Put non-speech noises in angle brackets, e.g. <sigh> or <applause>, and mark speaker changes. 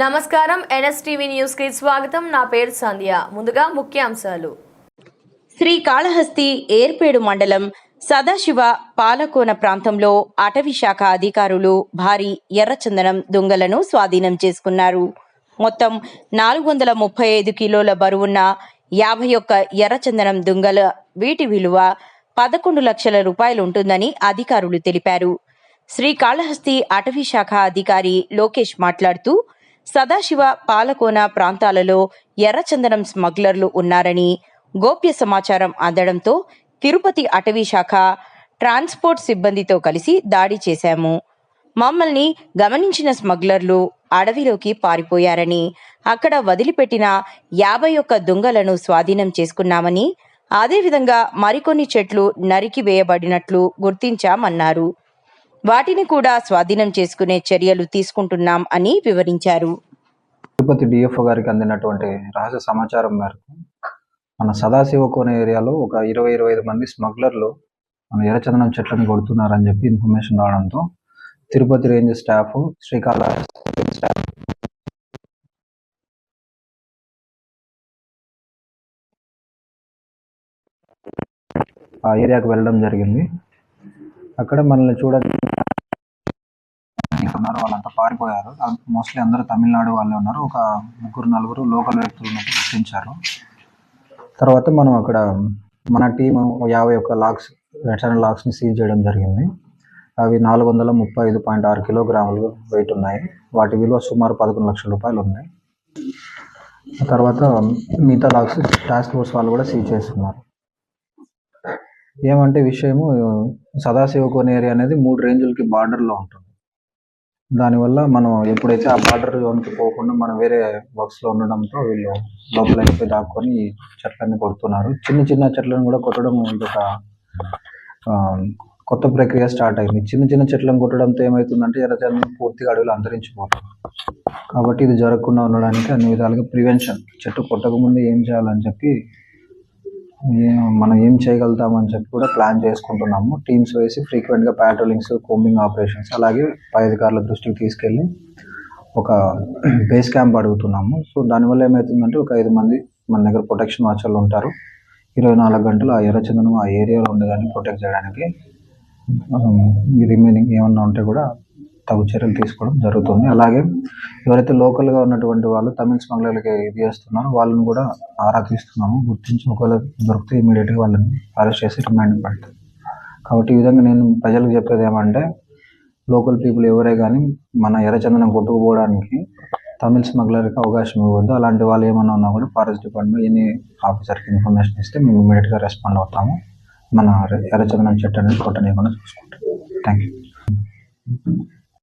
Speaker 1: నమస్కారం ఎన్ఎస్టీవీ న్యూస్కి స్వాగతం. నా పేరు సంధ్య. ముందుగా ముఖ్యాంశాలు.
Speaker 2: శ్రీకాళహస్తి ఏర్పేడు మండలం సదాశివ పాలకోన ప్రాంతంలో అటవీ శాఖ అధికారులు భారీ ఎర్రచందనం దుంగలను స్వాధీనం చేసుకున్నారు. మొత్తం నాలుగు వందల ముప్పై ఐదు కిలోల బరువున్న యాభై ఒక్క ఎర్రచందనం దుంగల వీటి విలువ పదకొండు లక్షల రూపాయలు ఉంటుందని అధికారులు తెలిపారు. శ్రీకాళహస్తి అటవీ శాఖ అధికారి లోకేష్ మాట్లాడుతూ సదాశివ పాలకోన ప్రాంతాలలో ఎర్రచందనం స్మగ్లర్లు ఉన్నారని గోప్య సమాచారం అందడంతో తిరుపతి అటవీ శాఖ ట్రాన్స్పోర్ట్ సిబ్బందితో కలిసి దాడి చేశాము. మమ్మల్ని గమనించిన స్మగ్లర్లు అడవిలోకి పారిపోయారని అక్కడ వదిలిపెట్టిన యాభై ఒక్క దొంగలను స్వాధీనం చేసుకున్నామని అదేవిధంగా మరికొన్ని చెట్లు నరికి వేయబడినట్లు గుర్తించామన్నారు. వాటిని కూడా స్వాధీనం చేసుకునే చర్యలు తీసుకుంటున్నాం అని వివరించారు.
Speaker 3: తిరుపతి డిఎఫ్ఓ గారికి అందినటువంటి రహస్య సమాచారం మేరకు మన సదాశివ కోన ఏరియాలో ఒక ఇరవై ఇరవై ఐదు మంది స్మగ్లర్లు మన ఎర్రచందనం చెట్లను కొడుతున్నారని చెప్పి ఇన్ఫర్మేషన్ రావడంతో Tirupati range staff Srikalahasti staff ఆ ఏరియాకు వెళ్ళడం జరిగింది. అక్కడ మనల్ని చూడ వాళ్ళంతా పారిపోయారు. మోస్ట్లీ అందరూ తమిళనాడు వాళ్ళే ఉన్నారు. ఒక ముగ్గురు నలుగురు లోకల్ వ్యక్తులు ఉన్నట్టు గుర్తించారు. తర్వాత మనం అక్కడ మన టీం యాభై ఒక్క లాక్స్ రిటర్న్ లాక్స్ని సీజ్ చేయడం జరిగింది. అవి నాలుగు వందల ముప్పై ఐదు పాయింట్ ఆరు కిలోగ్రాములు వెయిట్ ఉన్నాయి. వాటి విలువ సుమారు పదకొండు లక్షల రూపాయలు ఉన్నాయి తర్వాత మిగతా లాక్స్ టాస్క్ ఫోర్స్ వాళ్ళు కూడా సీజ్ చేస్తున్నారు. ఏమంటే విషయము సదాశివ కోనేరి ఏరియా అనేది మూడు రేంజులకి బార్డర్లో ఉంటుంది. దానివల్ల మనం ఎప్పుడైతే ఆ బార్డర్ జోన్కి పోకుండా మనం వేరే వర్క్స్లో ఉండడంతో వీళ్ళు లోపల అయిపోయి దాక్కొని ఈ చెట్లన్నీ కొడుతున్నారు. చిన్న చిన్న చెట్లను కూడా కొట్టడం ఇది ఒక ఆ, కొత్త ప్రక్రియ స్టార్ట్ అయింది. చిన్న చిన్న చెట్లను కొట్టడంతో ఏమవుతుందంటే ఎర్రచందనం పూర్తిగా అడవులు అంతరించిపోతుంది. కాబట్టి ఇది జరగకుండా ఉండడానికి అన్ని విధాలుగా ప్రివెన్షన్ చెట్టు కొట్టకముందు ఏం చేయాలని చెప్పి మనం ఏం చేయగలుగుతామని చెప్పి కూడా ప్లాన్ చేసుకుంటున్నాము. టీమ్స్ వేసి ఫ్రీక్వెంట్గా ప్యాట్రోలింగ్స్ కోంబింగ్ ఆపరేషన్స్ అలాగే పై అధికారుల దృష్టికి తీసుకెళ్ళి ఒక <clears throat> బేస్ క్యాంప్ అడుగుతున్నాము. సో దానివల్ల ఏమవుతుందంటే ఒక ఐదు మంది మన దగ్గర ప్రొటెక్షన్ వాచర్లు ఉంటారు. ఇరవై నాలుగు గంటలు ఆ ఎర్రచందనం ఆ ఏరియాలో ఉండేదాన్ని ప్రొటెక్ట్ చేయడానికి. Um, రిమైనింగ్ ఏమన్నా ఉంటే కూడా తగు చర్యలు తీసుకోవడం జరుగుతుంది. అలాగే ఎవరైతే లోకల్గా ఉన్నటువంటి వాళ్ళు తమిళ స్మగ్లర్లకి ఇది చేస్తున్నారో వాళ్ళని కూడా ఆరా తీస్తున్నాము గుర్తించి ఒకవేళ దొరికితే ఇమీడియట్గా వాళ్ళని అరెస్ట్ చేసి రిమాండ్ పెడతాం. కాబట్టి ఈ విధంగా నేను ప్రజలకు చెప్పేది ఏమంటే లోకల్ పీపుల్ ఎవరే కానీ మన ఎర్రచందనం కొట్టుకుపోవడానికి తమిళ స్మగ్లర్కి అవకాశం ఇవ్వద్దు. అలాంటి వాళ్ళు ఏమన్నా ఉన్నా కూడా ఫారెస్ట్ డిపార్ట్మెంట్ ఎన్ని ఆఫీసర్కి ఇన్ఫర్మేషన్ ఇస్తే మేము ఇమీడియట్గా రెస్పాండ్ అవుతాము. మన ఎర్రచందనం చెట్టు అనేది కొట్టనీయకుండా చూసుకుంటాం. Thank you